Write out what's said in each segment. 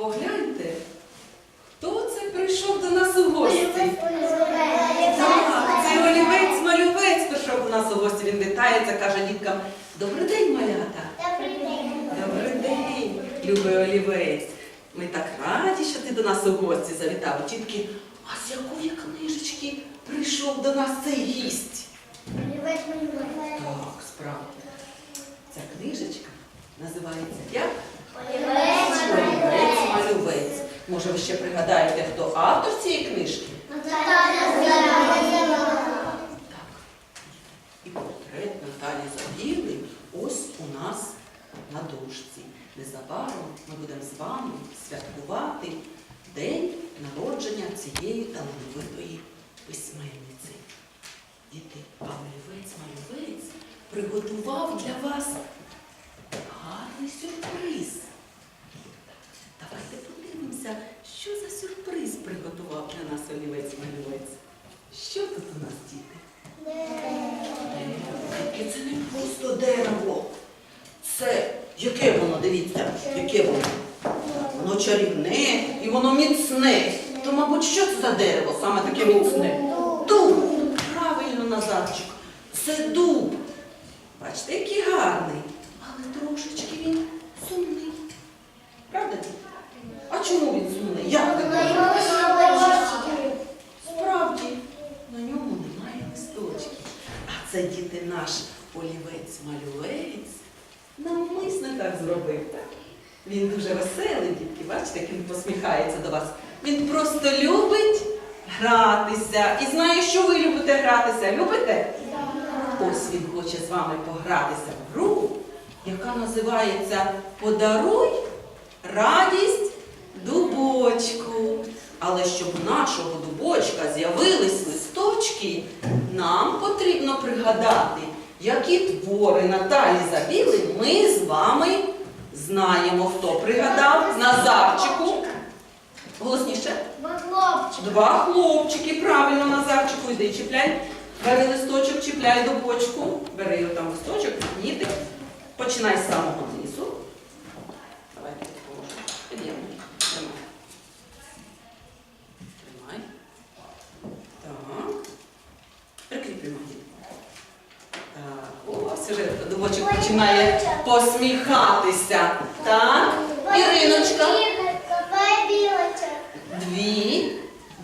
Погляньте, хто це прийшов до нас у гості? Так, це олівець малювець прийшов до нас у гості. Він вітається, каже діткам: Добрий день, малята! Добрий день, любий олівець. Ми так раді, що ти до нас у гості завітав. Тітки, а з якої книжечки прийшов до нас цей гість? Так, справді. Ця книжечка називається як? Олівець малювець. Може, ви ще пригадаєте, хто автор цієї книжки? Так. І портрет Наталі Загірли ось у нас на дошці. Незабаром ми будемо з вами святкувати день народження цієї талановитої письменниці. Діти, а олівець малювець приготував для вас гарний сюрприз. Давайте подивимося, що за сюрприз приготував для нас олівець-малівець. Що тут у нас, діти? Тільки це не просто дерево. Це яке воно, дивіться, яке воно? Воно чарівне і воно міцне. То, мабуть, що це за дерево, саме таке міцне? Дуб. Правильно, Назарчик. Це дуб. Бачите, який гарний. Але трошечки він сумний. Правда, діти? А чому він сумний? Як ви думаєте? Справді, на ньому немає листочків. А це діти наш олівець-малювець навмисно так зробив. Так? Він дуже веселий, дітки, бачите, як він посміхається до вас. Він просто любить гратися. І знає, що ви любите гратися. Любите? Ось він хоче з вами погратися в гру, яка називається Подаруй радість дубочку. Але щоб у нашого дубочка з'явились листочки, нам пригадати, які твори Наталі Забіли ми з вами знаємо. Хто пригадав? Назарчику. Голосніше. Два хлопчики, правильно, Назарчику, йди чіпляй. Бери листочок, чіпляй до бочку. Бери його там листочок, ніди. Починай з самого низу. Так, дубочок починає посміхатися. Так. Іриночка. Дві.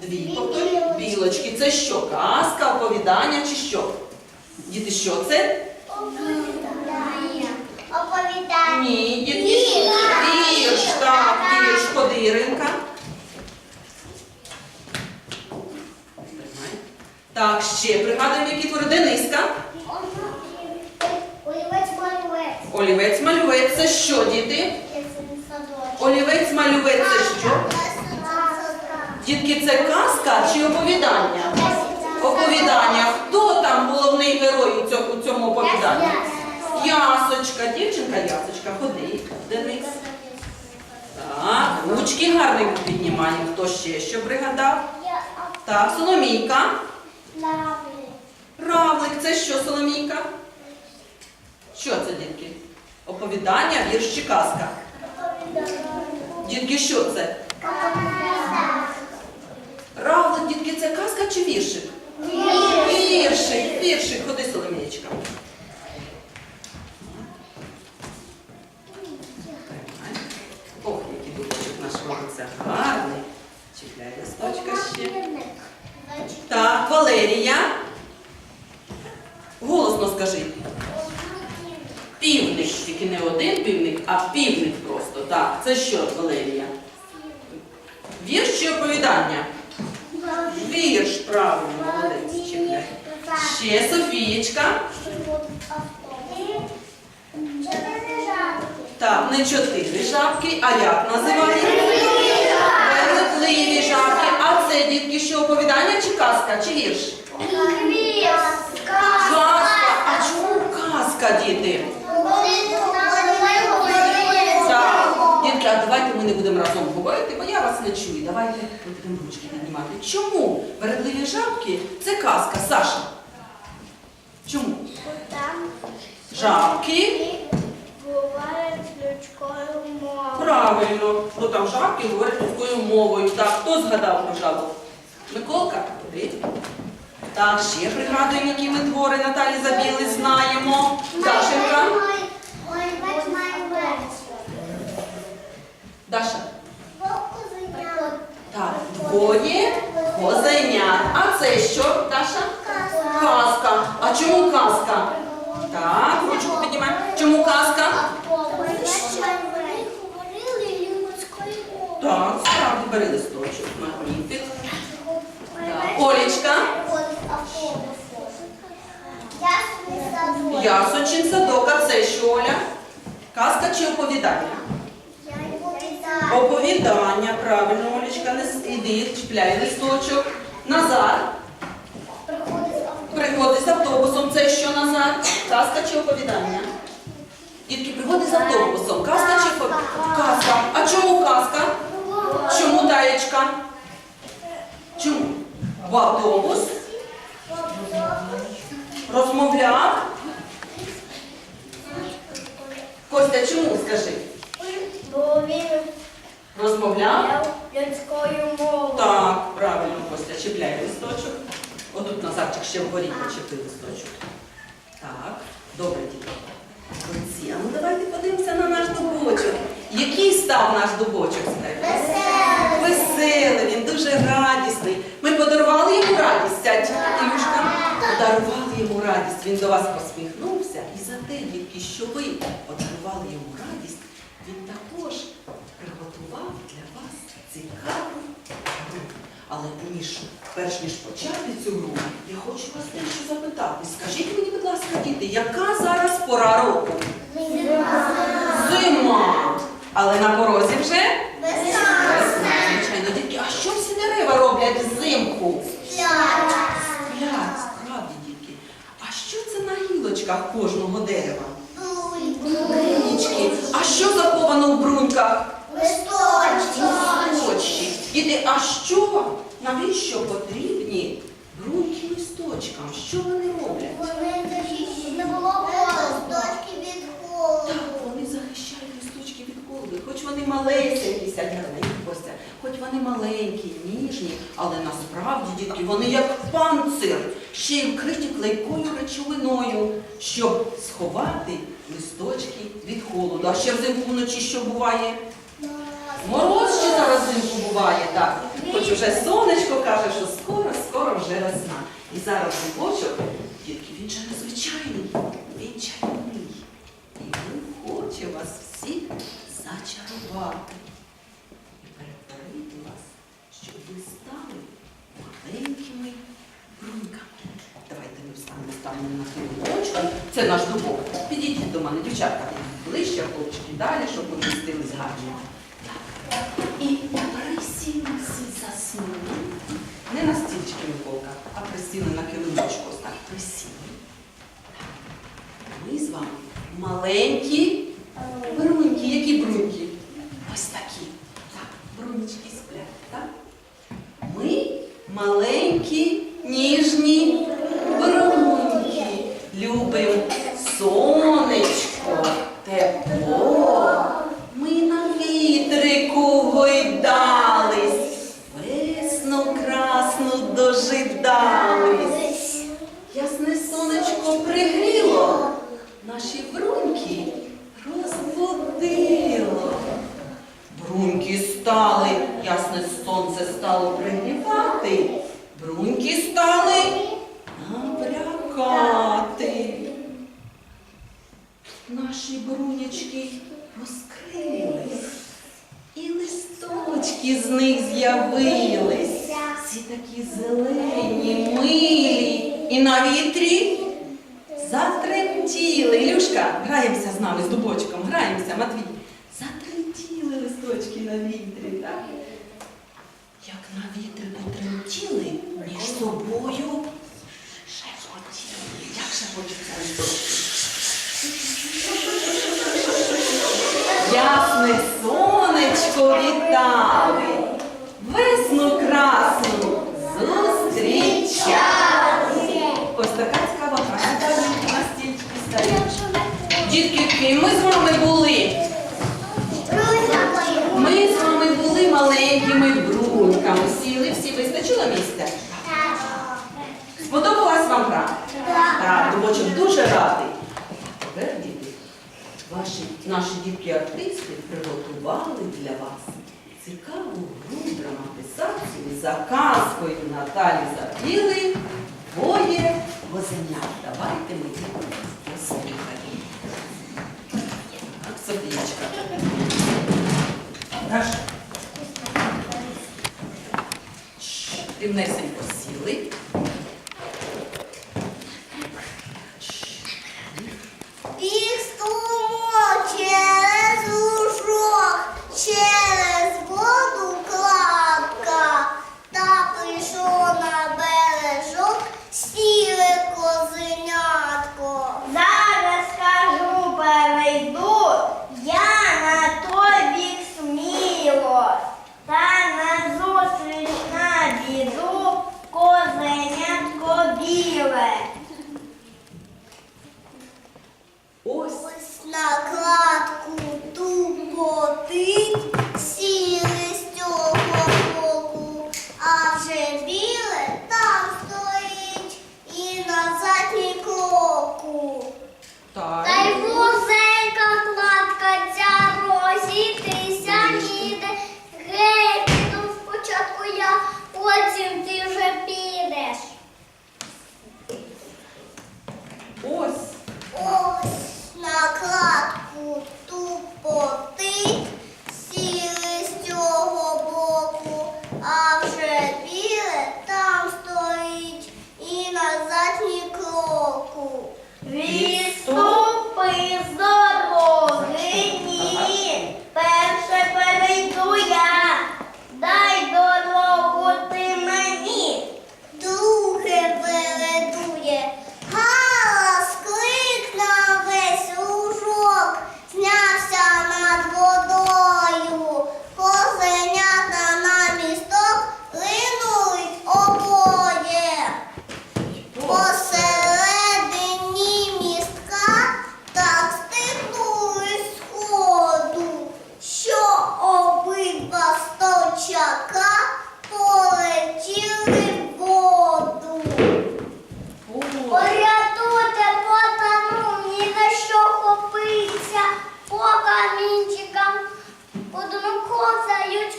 Дві. Повторюй. Білочки. Це що? Казка, оповідання чи що? Діти, що це? Ні, дітки. Вірш, так, вірш, ходи, Іринка. Так, ще пригадуємо, які твори Дениска. Олівець малювець це що, діти? Олівець малювець це що? Дітки, це казка чи оповідання? Оповідання. Хто там головний герой у цьому, оповіданні? Ясочка, дівчинка Ясочка, ходи. Денис. Так, ручки гарненько піднімаємо. Хто ще що пригадав? Так, Соломійка. Равлик, це що, Соломійка? Що це, дітки? Оповідання, вірш чи казка? Дітки, що це? Равлик, дітки, це казка чи віршик? Віршик, віршик, ходи, Соломієчка. Тримай. Ох, який дубочок наш робиться гарний. Чіпляй листочка ще. Так, Валерія. Голосно скажи. Півник, тільки не один півник, а півник просто. Так, це що, Валерія? Вірш чи оповідання? Вірш, правильно, молодець, чіпляй. Ще Софієчка. Так, не чотири жабки, а як називається? Вередливі жабки. А це, дітки, що оповідання чи казка, чи вірш? Казка. А чому казка, діти? А давайте ми не будемо разом говорити, бо я вас не чую. Давайте ми будемо ручки піднімати. Чому вередливі жабки це казка, Саша? Чому? Жабки говорять людською мовою. Правильно, бо там жабки говорять людською мовою. Так, хто згадав про жабу? Миколка? Ти? Так, ще пригадуємо, які ми твори Наталі Забіли знаємо. Дашенька? Даша? Так, двоє козенят. А це що, Даша? Казка. А чому казка? Так, ручку піднімаємо. Чому казка? Так, справді бери листочок. Магніфік. Так. Олечка? Ясочин садок. А це що, Оля? Казка чи оповідання? Оповідання, правильно, с- іди, чіпляй листочок. Назар. Пригоди з автобусом. Це що Назар? Казка чи оповідання? Дітки, пригоди з автобусом. Казка чи? Казка. А чому казка? Чому таєчка? Чому? В автобус розмовляв. Костя, чому скажи? Бо він Розмовляв? людською мовою. Так, правильно, Костя, чіпляй листочок. Отут Назарчик ще вгорі почепи листочок. Так, добре, діти. Молодці. А ну давайте подивимося на наш дубочок. Який став наш дубочок скажіть? Веселий, він дуже радісний. Ми подарували йому радість, сядь, Ілюшка. Подарували йому радість. Він до вас посміхнувся. І за те, дітки, що ви подарували йому приготував для вас цікаву гру. Але ніж, перш ніж почати цю гру, я хочу вас дещо запитати. Скажіть мені, будь ласка, діти, яка зараз пора року? Зима. Але на порозі вже Весна, звичайно, дітки. А що всі дерева роблять взимку? Сплять, справді, дітки. А що це на гілочках кожного дерева? Брунічки. А що заховано в бруньках? Листочки. Діти, а що? Навіщо потрібні бруньки листочкам? Що вони роблять? Вони було листочки від Так, вони захищають листочки від холоду. Хоч вони малесенькі, сядь гарненькі, хоч вони маленькі, ніжні, але насправді, дітки, вони як панцир, ще й вкриті клейкою речовиною, щоб сховати листочки від холоду. А ще взимку вночі що буває? Мороз ще зараз взимку буває, так. Хоч уже сонечко каже, що скоро, скоро вже весна. І зараз дубочок, дітки, він же незвичайний, він чарівний. І він хоче вас всіх зачарувати. І перетворити вас, щоб ви стали маленькими бруньками. Давайте ми встанемо, станемо на хвилиночку. Це наш дубок. Підійдіть до мене, дівчатка, ближче, хлопчики, далі, щоб ви містились гарно. І присіли всі заснули. Не на стільчики, Миколка, а присіли на килимочку. Ось так, присіли. Ми з вами маленькі бруньки. Які бруньки? Ось такі. Так, брунечки сплять, так? Ми маленькі, ніжні бруньки. Любимо сонечко, тепло. Ми на вітрику гойдались, весну красну дожидались. Ясне сонечко пригріло, наші бруньки розбудило. Бруньки стали, ясне сонце стало пригрівати, бруньки стали набрякати. Наші брунячки розкрились, і листочки з них з'явились. Всі такі зелені, милі, і на вітрі затремтіли. Ілюшка, граємося з нами, з дубочком, граємося, Матвій. Листочки на вітрі, так? Як на вітрі потремтіли, між собою шепотіли. Як шепочуться? Ясне сонечко вітали, весну красну зустрічали. Ось така цікава гра. На стільчики стоять. Дітки ми з вами були? Маленькими бруньками. Сіли всі, вистачило місця? Сподобалась вам гра? Так, Дубочок дуже радий. Тепер, діти, ваші, наші дітки-артисти приготували для вас цікаву гру драматизацію за казкою Наталі Запіли Двоє возенят. Давайте ми їх послухаємо. Так, Софієчка. Даша. Рівнесенько сіли.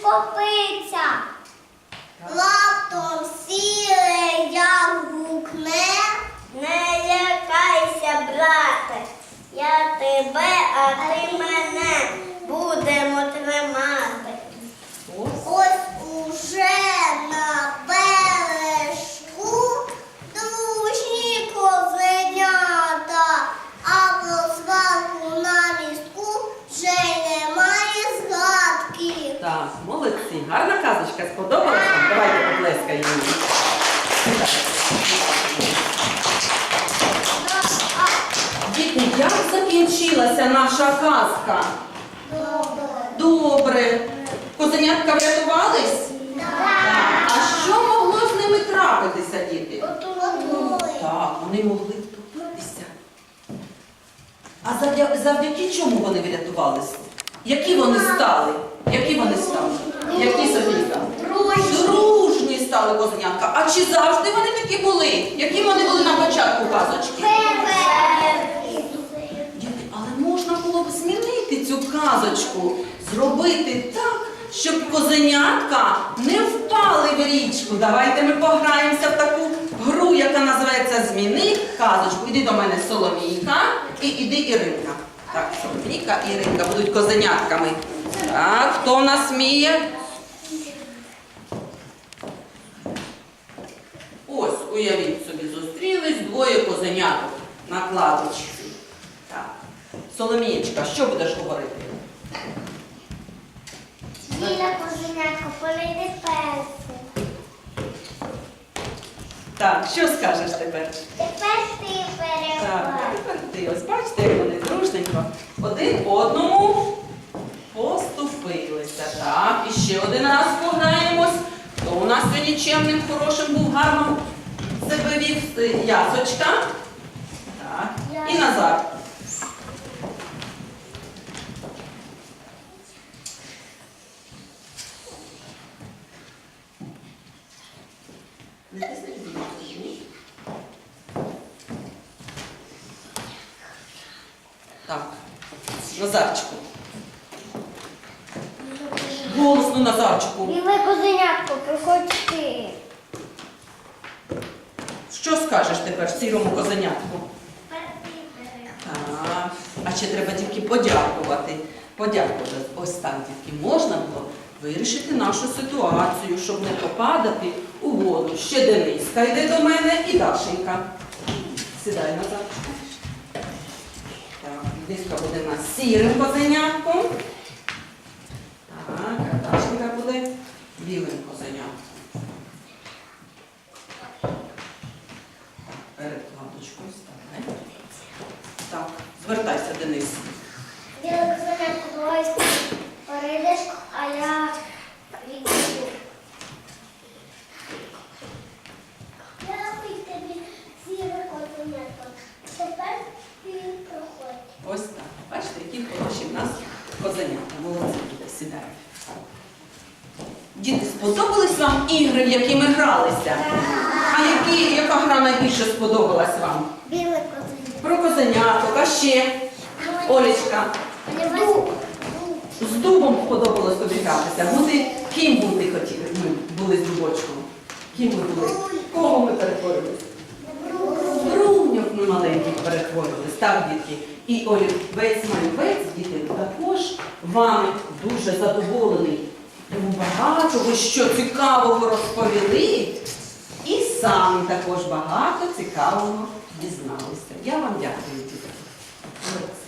Копиця. Лаптом сіле, як гукне, не лякайся, брате, я тебе, а ти мене будемо тримати. Ось. Ось уже на бережку дружні козенята, а про сварку на містку вже й немає згадки. Так, молодці. Гарна казочка сподобалась вам? Давайте поплескаємо. Діти, як закінчилася наша казка? Добре. Козенятка врятувались? Так. А що могло з ними трапитися, діти? Так, вони могли втопитися. А завдяки чому вони врятувалися? Які вони стали? Які вони стали? Які Софійка? Дружні стали козенятка. А чи завжди вони такі були? Які вони були на початку казочки? Але можна було б змінити цю казочку, зробити так, щоб козенятка не впали в річку. Давайте ми пограємося в таку гру, яка називається Зміни казочку. Іди до мене Соломійка і іди Іринка. Так, Соломійка і Іринка будуть козенятками. Так, хто в нас вміє? Ось, уявіть собі, зустрілись двоє козеняток на кладочці. Так. Соломієчка, що будеш говорити? Біля козенятка полити перси. Так, що скажеш тепер? Тепер ти Так, тепер ти ось бачите, як вони дружненько один одному поступилися. Так, і ще один раз пограємось. Хто у нас сьогодні чемним, хорошим був, гарно себе вів? Ясочка. Так. І Назар. Назарчику. Голосно, Назарчику. Біле козенятко, приходь ти. Що скажеш сірому козенятку? Так. А ще треба тільки подякувати. Подякувати. Ось так, дітки, можна було вирішити нашу ситуацію, щоб не попадати у воду. Ще Дениска йде до мене і Дашенька. Сідай назад. Так, Дениска буде в нас сірим козенятком. Так, а Дашенька буде білим козенятком. Перекладочкою ставай. Так, звертайся, Денис. Козенятко, давай перейдеш, а я йду. Я робив тобі. Тепер ти проходь. Ось так. Бачите, які хороші в нас козенята. Молодці діти, сідайте. Діти, сподобались вам ігри, в які ми гралися? А які, яка гра найбільше сподобалась вам? Біле козенятко. Про козеняток, а ще Олечка. З дубом сподобалось тобі гратися. Бути ким бути хотіли? Ми були з дубочком. Ким ми були? Кого ми перетворились? Бруньок ми маленьких перетворились, так, дітки. І олівець малювець, діти, також вами дуже задоволений. Йому багато ви що цікавого розповіли. І самі також багато цікавого дізналися. Я вам дякую. Молодці.